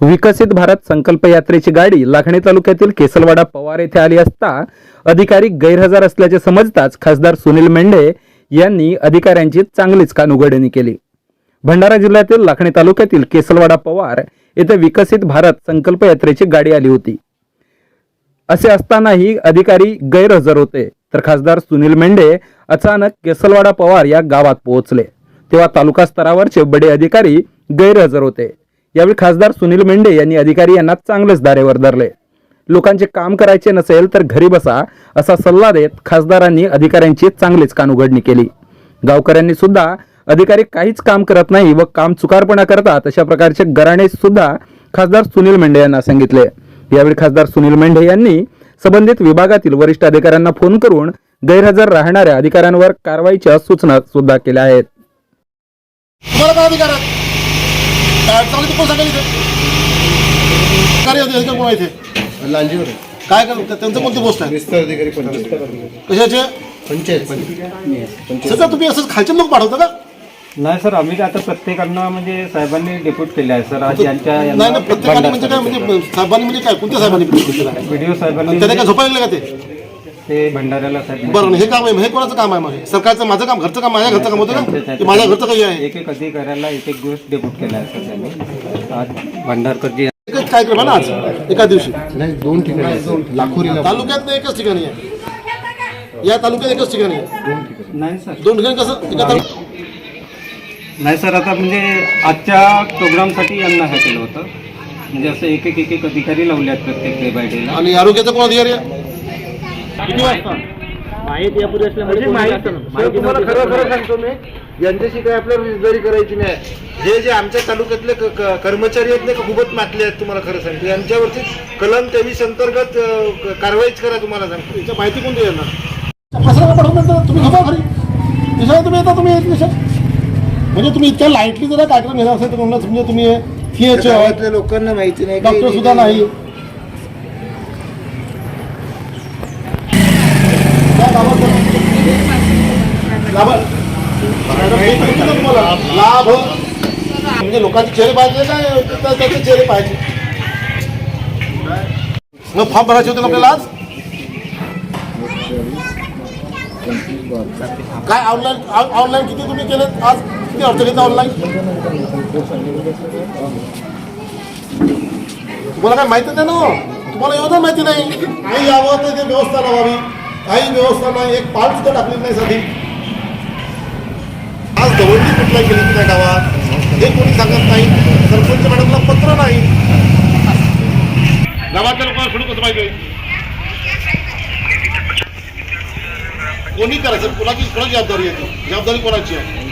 विकसित भारत संकल्प यात्रेची गाडी लाखणी तालुक्यातील केसलवाडा पवार येथे आली असता अधिकारी गैरहजर असल्याचे समजताच खासदार सुनील मेंढे यांनी अधिकाऱ्यांची चांगलीच कानउघडणी केली. भंडारा जिल्ह्यातील लाखणी तालुक्यातील केसलवाडा पवार येथे विकसित भारत संकल्प यात्रेची गाडी आली होती. असे असतानाही अधिकारी गैरहजर होते. तर खासदार सुनील मेंढे अचानक केसलवाडा पवार या गावात पोहोचले. तेव्हा तालुका स्तरावरचे बडे अधिकारी गैरहजर होते. यावेळी खासदार सुनील मेंढे यांनी अधिकारी यांना चांगलेच दारेवर धरले. लोकांचे काम करायचे नसेल तर घरी बसा असा सल्ला देत खासदारांनी अधिकाऱ्यांची चांगलीच कानउघडणी केली. गावकऱ्यांनी सुद्धा अधिकारी काहीच काम करत नाही व काम चुकारपणा करतात अशा प्रकारचे गराणे सुद्धा खासदार सुनील मेंढे यांना सांगितले. यावेळी खासदार सुनील मेंढे यांनी संबंधित विभागातील वरिष्ठ अधिकाऱ्यांना फोन करून गैरहजर राहणाऱ्या अधिकाऱ्यांवर कारवाईच्या सूचना सुद्धा केल्या आहेत. काय? चांगली कोण सांगाल इथे. कार्य अधिकारी कोण आहे इथे? लांजीवर आहे. काय करतात त्यांचं कोणती पोस्ट आहे? विस्तार अधिकारी पंचायत. कशाचे? पंचायत. सगळं तुम्ही असं खालचे लोक पाठवता का? नाही सर आम्ही आता प्रत्येकांना म्हणजे साहेबांनी डेप्यूट केले आहे सर. आज यांच्या नाही नाही प्रत्येकाने म्हणजे काय म्हणजे साहेबांनी म्हणजे काय? कोणत्या साहेबांनी पोस्ट केला व्हिडिओ साहेबांनी त्याने काय झोपायला लागले का ते? ते भंडाऱ्याला साहेब बरं हे काम आहे हे कोणाचं काम आहे मग? हे? सरकारचं माझं काम घरचं काम माझ्या घरचं काम होतं का? ते माझ्या घरचं काही आहे. एक एक अधिकाऱ्याला एक एक दिवस डेप्यूट केला आहे सर त्यांनी. आज भंडारकरजी एकच कार्यक्रम आहे ना आज? एका दिवशी? नाही दोन ठिकाणी. लाखोरीला. तालुक्यात एकच ठिकाणी आहे. या तालुक्यात एकच ठिकाणी आहे? नाही सर. दोन ठिकाणी कसं? एका तालुक्यात नाही सर आता म्हणजे आजच्या प्रोग्रामसाठी यांना हे केलं होतं. म्हणजे असं एक एक एक एक अधिकारी लावले आहेत प्रत्येक डे बाय डेला आणि आरोग्याचा कोण अधिकारी आहे? किती वाजता तुम्हाला खरं खरं सांगतो मी यांच्याशी काही आपल्याला रिजदारी करायची नाही. जे जे आमच्या तालुक्यातले कर्मचारी आहेत ना खूपच मातले आहेत तुम्हाला खरं सांगतो. यांच्यावरती कलम तेवीस अंतर्गत अ, कारवाईच करा तुम्हाला सांगतो. याच्या माहिती कोण देईल ना प्रसारण पाठवून देतो तुम्ही झोपा घरी. त्याच्यावर तुम्ही येता तुम्ही एक दिवसात म्हणजे तुम्ही इतक्या लाईटली जर कार्यक्रम घेणार असेल तर तुम्हाला समजा तुम्ही गावातल्या लोकांना माहिती नाही डॉक्टर सुद्धा नाही. लाभ. म्हणजे लोकांचे चेहरे पाहिजे ना त्याचे चेहरे पाहिजे मग फॉर्म भरायचे होते आपल्याला आज? काय ऑनलाईन ऑनलाईन किती तुम्ही केले आज किती अर्ज घेता ऑनलाईन तुम्हाला काय माहिती नाही ना हो? तुम्हाला एवढं माहिती नाही. काही यावं तर ते व्यवस्था लावावी. काही व्यवस्था नाही. एक पाल सुद्धा टाकलेली नाही साधी. कुठलाही गेली त्या गावात. हे कोणी सांगत नाही. सरपंच मॅडमला पत्र नाही. गावातल्या लोकांना सोडून कसं पाहिजे? कोणी करायचं? कोणाची कोणाची जबाबदारी आहे जबाबदारी कोणाची आहे?